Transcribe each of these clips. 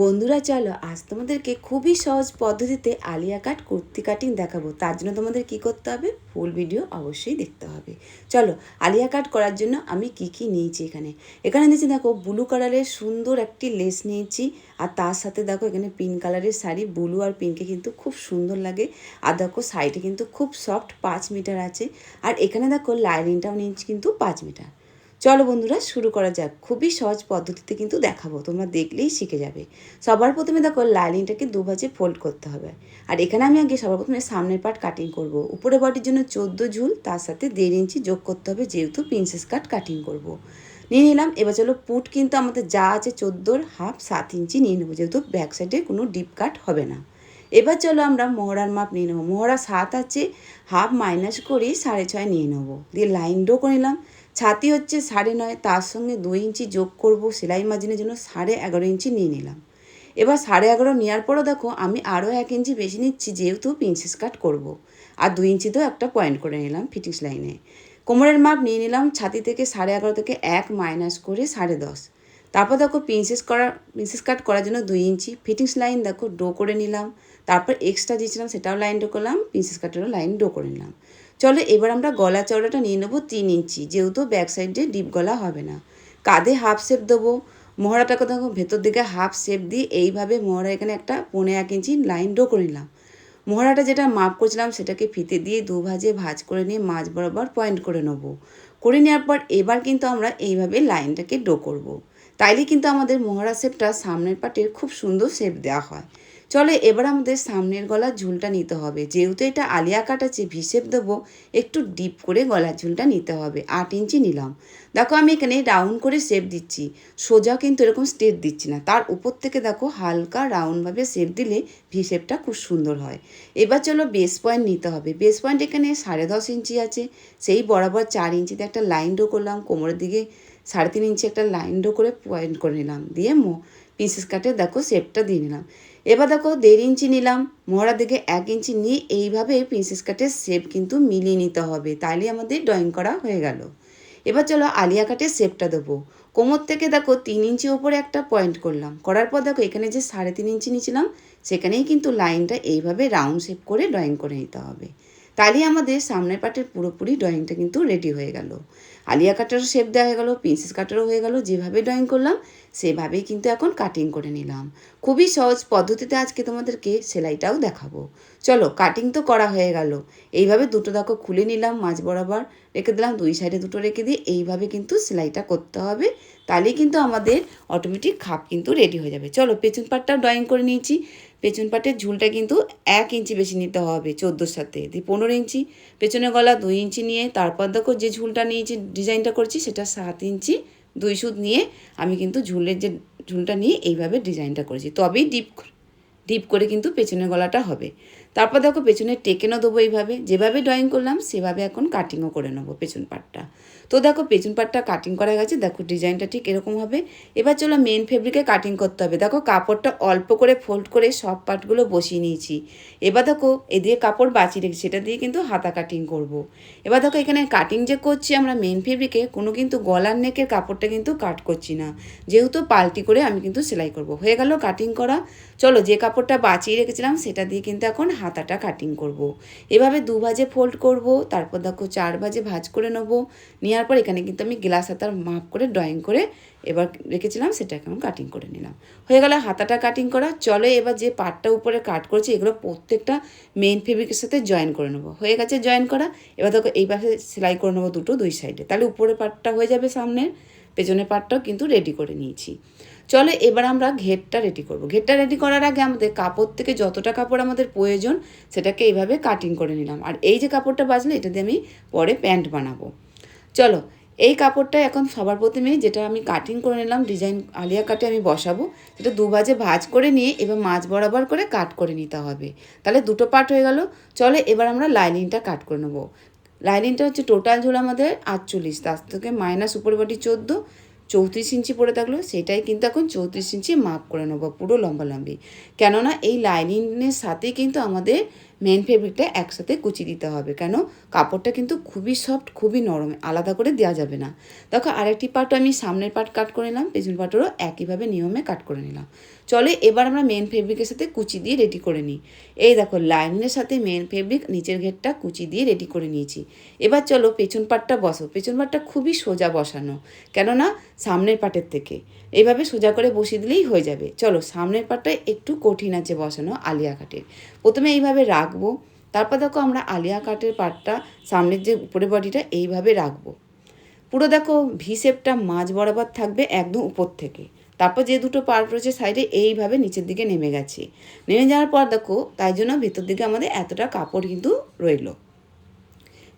বন্ধুরা, চলো আজ তোমাদেরকে খুবই সহজ পদ্ধতিতে আলিয়া কাট, কুর্তি কাটিং দেখাবো। তার জন্য তোমাদের কি করতে হবে? ফুল ভিডিও অবশ্যই দেখতে হবে। চলো আলিয়া কাট করার জন্য আমি কি কি নিয়েছি এখানে। এখানে নিয়েছি দেখো, ব্লু কালারের সুন্দর একটি লেস নিয়েছি। আর তার সাথে দেখো, এখানে পিঙ্ক কালারের শাড়ি, ব্লু আর পিঙ্কে কিন্তু খুব সুন্দর লাগে। আর দেখো, সাইডে কিন্তু খুব সফট পাঁচ মিটার আছে। আর এখানে দেখো, লাইনিংটাও নিয়েছি কিন্তু পাঁচ মিটার। চলো বন্ধুরা, শুরু করা যাক। খুবই সহজ পদ্ধতিতে কিন্তু দেখাবো, তোমরা দেখলেই শিখে যাবে। সবার প্রথমে দেখো, লাইনিংটাকে দুভাজে ফোল্ড করতে হবে। আর এখানে আমি আগে সবার প্রথমে সামনের পার্ট কাটিং করব। উপরে বডির জন্য চোদ্দ ঝুল, তার সাথে দেড় ইঞ্চি যোগ করতে হবে, যেহেতু প্রিন্সেস কাট কাটিং করব। নিয়ে নিলাম, এবার চলো পুট কিন্তু আমাদের যা আছে চোদ্দোর হাফ সাত ইঞ্চি নিয়ে নেব, যেহেতু ব্যাক সাইডে কোনো ডিপ কাট হবে না। এবার চলো আমরা মহড়ার মাপ নিয়ে নেব। মহড়া সাত আছে হাফ মাইনাস করে সাড়ে ছয় নিয়ে নেব। দিয়ে লাইন ডো করে নিলাম। ছাতি হচ্ছে সাড়ে নয়, তার সঙ্গে দুই ইঞ্চি যোগ করব সেলাই মার্জিনের জন্য সাড়ে এগারো ইঞ্চি নিয়ে নিলাম। এবার সাড়ে এগারো নেওয়ার পরও দেখো আমি আরও এক ইঞ্চি বেশি নিচ্ছি, যেহেতু প্রিন্সেস কাট করব। আর দুই ইঞ্চিতেও একটা পয়েন্ট করে নিলাম ফিটিংস লাইনে কোমরের মাপ নিয়ে নিলাম ছাতি থেকে সাড়ে এগারো থেকে এক মাইনাস করে সাড়ে দশ। তারপর দেখো প্রিন্সেস করা প্রিন্সেস কাট করার জন্য দুই ইঞ্চি ফিটিংস লাইন দেখো ডো করে নিলাম। তারপর এক্সট্রা দিয়েছিলাম সেটাও লাইন ডো করলাম প্রিন্সেস কাটেরও লাইন ডো করে নিলাম। চলো এবার আমরা গলা চওড়াটা নিয়ে নেব তিন ইঞ্চি। যেহেতু ব্যাক সাইডে ডিপ গলা হবে না। কাঁধে হাফ শেপ দেবো। মহড়াটাকে দেখো, ভেতর দিকে হাফ শেপ দিয়ে এইভাবে মহড়া এখানে একটা পনেরো এক ইঞ্চি লাইন ডো করে নিলাম। মহড়াটা যেটা মাপ করছিলাম সেটাকে ফিতে দিয়ে দু ভাজে ভাজ করে নিয়ে মাছ বরাবর পয়েন্ট করে নেব। করে নেওয়ার পর এবার কিন্তু আমরা এইভাবে লাইনটাকে ডো করব। তাইলে কিন্তু আমাদের মহড়া শেপটা সামনের পাটের খুব সুন্দর শেপ দেওয়া হয়। চলে এবার আমাদের সামনের গলার ঝুলটা নিতে হবে। যেহেতু এটা আলিয়া কাট আছে ভিসেপ দেবো, একটু ডিপ করে গলার ঝুলটা নিতে হবে। আট ইঞ্চি নিলাম। দেখো আমি এখানে রাউন্ড করে শেপ দিচ্ছি। সোজা কিন্তু এরকম স্টেপ দিচ্ছি না। তার উপর থেকে দেখো হালকা রাউন্ডভাবে শেপ দিলে ভিসেপটা খুব সুন্দর হয়। এবার চলো বেস পয়েন্ট নিতে হবে। বেস পয়েন্ট এখানে সাড়ে দশ ইঞ্চি আছে। সেই বরাবর চার ইঞ্চিতে একটা লাইন ডো করলাম। কোমরের দিকে সাড়ে তিন ইঞ্চি একটা লাইন ডো করে পয়েন্ট করে নিলাম। দিয়ে মো পিসেস কাটে দেখো শেপটা দিয়ে নিলাম। এবার দেখো দেড় ইঞ্চি নিলাম মোহরা দিকে এক ইঞ্চি নিয়ে এইভাবে প্রিন্সেস কাটের শেপ কিন্তু মিলিয়ে নিতে হবে তাইলে আমাদের ড্রয়িং করা হয়ে গেল। এবার চলো আলিয়া কাটের শেপটা দেবো। কোমর থেকে দেখো তিন ইঞ্চি ওপরে একটা পয়েন্ট করলাম, করার পর দেখো এখানে যে সাড়ে তিন ইঞ্চি নিয়েছিলাম, সেখানেই কিন্তু লাইনটা এইভাবে রাউন্ড শেপ করে ড্রয়িং করে নিতে হবে। তাহলেই আমাদের সামনের পাটের পুরোপুরি ড্রয়িংটা কিন্তু রেডি হয়ে গেল। আলিয়া কাটারও শেপ দেওয়া হয়ে গেল প্রিন্সেস কাটারও হয়ে গেল, যেভাবে ড্রয়িং করলাম, সেভাবেই কিন্তু এখন কাটিং করে নিলাম। খুবই সহজ পদ্ধতিতে আজকে তোমাদেরকে সেলাইটাও দেখাবো। চলো কাটিং তো করা হয়ে গেল। এইভাবে দুটো দেখো খুলে নিলাম, মাঝ বরাবর রেখে দিলাম, দুই সাইডে দুটো রেখে দিয়ে এইভাবে কিন্তু সেলাইটা করতে হবে। তাহলেই কিন্তু আমাদের অটোমেটিক খাপ কিন্তু রেডি হয়ে যাবে। চলো, পেছন পাটটাও ড্রয়িং করে নিয়েছি। পেছন পাটের ঝুলটা কিন্তু এক ইঞ্চি বেশি নিতে হবে চোদ্দোর সাথে। দিয়ে পনেরো ইঞ্চি পেছনে গলা দুই ইঞ্চি নিয়ে, তারপর দেখো যে ঝুলটা নিয়েছি, ডিজাইনটা করছি, সেটা সাত ইঞ্চি, দুই সুদ নিয়ে আমি কিন্তু ঝুলের যে ঝুলটা নিয়ে এইভাবে ডিজাইনটা করেছি। তবেই ডিপ ডিপ করে কিন্তু পেছনে গলাটা হবে। তারপর দেখো পেছনে টেকেনও দেবো এইভাবে। যেভাবে ড্রয়িং করলাম, সেভাবে এখন কাটিংও করে নেব পেছন পাটটা তো দেখো পেছন পাটটা কাটিং করা গেছে, দেখো ডিজাইনটা ঠিক এরকম হবে। এবার চলো মেন ফেব্রিকে কাটিং করতে হবে। দেখো কাপড়টা অল্প করে ফোল্ড করে সব পার্টগুলো বসিয়ে নিয়েছি। এবার দেখো এদিকে কাপড় বাঁচিয়ে রেখেছি, সেটা দিয়ে কিন্তু হাতা কাটিং করব। এবার দেখো এখানে কাটিং যে করছি আমরা মেন ফেব্রিকে কোনো কিন্তু গলার নেকের কাপড়টা কিন্তু কাট করছি না। যেহেতু পাল্টি করে আমি কিন্তু সেলাই করব। হয়ে গেল কাটিং করা। চলো যে কাপড়টা বাঁচিয়ে রেখেছিলাম, সেটা দিয়ে কিন্তু এখন হাতাটা কাটিং করব। এভাবে দু ভাজে ফোল্ড করব, তারপর দেখো চার ভাজে ভাজ করে নেব। নেওয়ার পর এখানে কিন্তু আমি গ্লাস হাতার মাপ করে ড্রয়িং করে এবার রেখেছিলাম সেটা এখন কাটিং করে নিলাম। হয়ে গেল হাতাটা কাটিং করা। চলো এবার যে পাটটা উপরে কাট করছি, এগুলো প্রত্যেকটা মেন ফেব্রিকের সাথে জয়েন করে নেব। হয়ে গেছে জয়েন করা। এবার দেখো এই পাশে সেলাই করে নেব দুটো, দুই সাইডে তাহলে উপরে পাটটা হয়ে যাবে সামনের। পেছনের পাটটাও কিন্তু রেডি করে নিয়েছি। চলো এবার আমরা ঘেরটা রেডি করব। ঘেরটা রেডি করার আগে আমাদের কাপড় থেকে যতটা কাপড় আমাদের প্রয়োজন, সেটাকে এইভাবে কাটিং করে নিলাম। আর এই যে কাপড়টা বাজলে এটা দিয়ে আমি পরে প্যান্ট বানাবো। চলো, এই কাপড়টা এখন সবার প্রথমে যেটা আমি কাটিং করে নিলাম ডিজাইন আলিয়া কাটে আমি বসাবো, সেটা দু ভাজে ভাজ করে নিয়ে এবার মাছ বরাবর করে কাট করে নিতে হবে। তাহলে দুটো পার্ট হয়ে গেল। চলে এবার আমরা লাইনিংটা কাট করে নেব। লাইনিংটা হচ্ছে টোটাল ঝোল আমাদের আটচল্লিশ, তার থেকে মাইনাস উপরে বাটি চোদ্দ, চৌত্রিশ ইঞ্চি পড়ে থাকল, সেটাই কিন্তু এখন চৌত্রিশ ইঞ্চি মাপ করে নেব, পুরো লম্বা লম্বি কেননা এই লাইনিংয়ের সাথে কিন্তু আমাদের মেন ফেব্রিকটা একসাথে কুচি দিতে হবে। কেন? কাপড়টা কিন্তু খুবই সফট খুবই নরম, আলাদা করে দেওয়া যাবে না। দেখো, আরেকটি পার্টও আমি সামনের পার্ট কাট করে নিলাম পেছন পার্টেরও একইভাবে নিয়মে কাট করে নিলাম। চলে, এবার আমরা মেন ফেব্রিকের সাথে কুচি দিয়ে রেডি করে নিই। এই দেখো লাইনের সাথে মেন ফেব্রিক নিচের ঘেরটা কুচি দিয়ে রেডি করে নিয়েছি। এবার চলো, পেছন পাটটা বসো পেছন পাটটা খুবই সোজা বসানো, কেননা সামনের পাটের থেকে। এইভাবে সোজা করে বসিয়ে দিলেই হয়ে যাবে। চলো, সামনের পাটটা একটু কঠিন আছে বসানো আলিয়া কাটের প্রথমে এইভাবে রাখব। তারপর দেখো আমরা আলিয়া কাটের পাটটা সামনের যে উপরে বডিটা এইভাবে রাখব। পুরো দেখো ভি শেপটা মাঝ বরাবর থাকবে একদম উপর থেকে। তারপর যে দুটো পার্ট রয়েছে সাইডে এইভাবে নিচের দিকে নেমে গেছে। নেমে যাওয়ার পর দেখো তাই জন্য ভেতর দিকে আমাদের এতটা কাপড় কিন্তু রইল।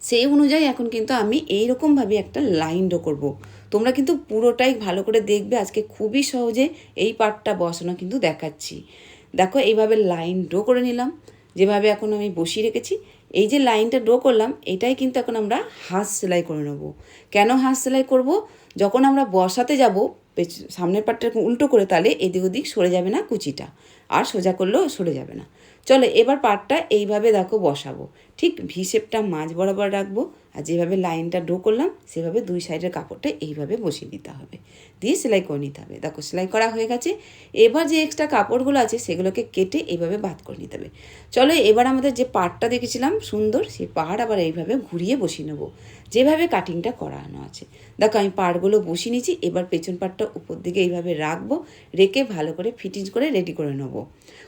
সেই অনুযায়ী এখন কিন্তু আমি এই রকমভাবে একটা লাইন ড্র করব। তোমরা কিন্তু পুরোটাই ভালো করে দেখবে। আজকে খুবই সহজে এই পার্টটা বসানো কিন্তু দেখাচ্ছি। দেখো এইভাবে লাইন ড্র করে নিলাম। যেভাবে এখন আমি বসিয়ে রেখেছি, এই যে লাইনটা ড্র করলাম, এটাই কিন্তু এখন আমরা হাঁস সেলাই করে নেব। কেন হাঁস সেলাই করব? যখন আমরা বসাতে যাব সামনের পাটটা উল্টো করে, তাহলে এদিক ওদিক সরে যাবে না কুচিটা। আর সোজা করলেও সরে যাবে না। চলো এবার পাটটা এইভাবে দেখো বসাবো। ঠিক ভি মাঝ বরাবর রাখব। আর যেভাবে লাইনটা ড্র করলাম, সেভাবে দুই সাইডের কাপড়টা এইভাবে বসিয়ে দিতে হবে। দিয়ে সেলাই করে নিতে হবে। দেখো, সেলাই করা হয়ে গেছে। এবার যে এক্সট্রা কাপড়গুলো আছে, সেগুলোকে কেটে এইভাবে বাদ করে নিতে হবে। চলো, এবার আমাদের যে পাড়টা দেখেছিলাম, সুন্দর, সেই পাড় আবার এইভাবে ঘুরিয়ে বসিয়ে নেব। যেভাবে কাটিংটা করানো আছে। দেখো, আমি পাড়গুলো বসিয়ে নিয়েছি। এবার পেছন পাড়টা উপর দিকে এইভাবে রাখব, রেখে ভালো করে ফিটিংস করে রেডি করে নেব।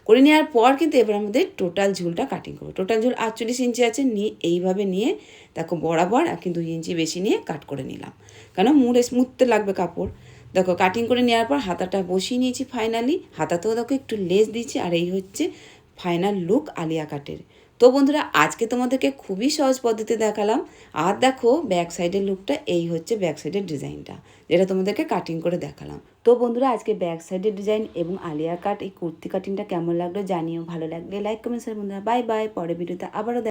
করে নেওয়ার পর কিন্তু এবার আমাদের টোটাল ঝুলটা কাটিং করব। টোটাল ঝুল আটচল্লিশ ইঞ্চি আছে, নিয়ে এইভাবে নিয়ে দেখো বরাবর আর কিন্তু দুই ইঞ্চি বেশি নিয়ে কাট করে নিলাম। কেন? মুড়ে স্মুথতে লাগবে কাপড়। দেখো কাটিং করে নেওয়ার পর হাতাটা বসিয়ে নিয়েছি ফাইনালি হাতাতেও দেখো একটু লেস দিয়েছি আর এই হচ্ছে ফাইনাল লুক আলিয়া কাটের। তো বন্ধুরা, আজকে তোমাদেরকে খুবই সহজ পদ্ধতি দেখালাম। আর দেখো ব্যাক সাইডের লুকটা এই হচ্ছে ব্যাক সাইডের ডিজাইনটা যেটা তোমাদেরকে কাটিং করে দেখালাম। তো বন্ধুরা, আজকে ব্যাক সাইডের ডিজাইন এবং আলিয়া কাট এই কুর্তি কাটিংটা কেমন লাগল জানিও, ভালো লাগলে লাইক কমেন্ট বন্ধুরা বাই বাই পরে ভিডিওতে আবারও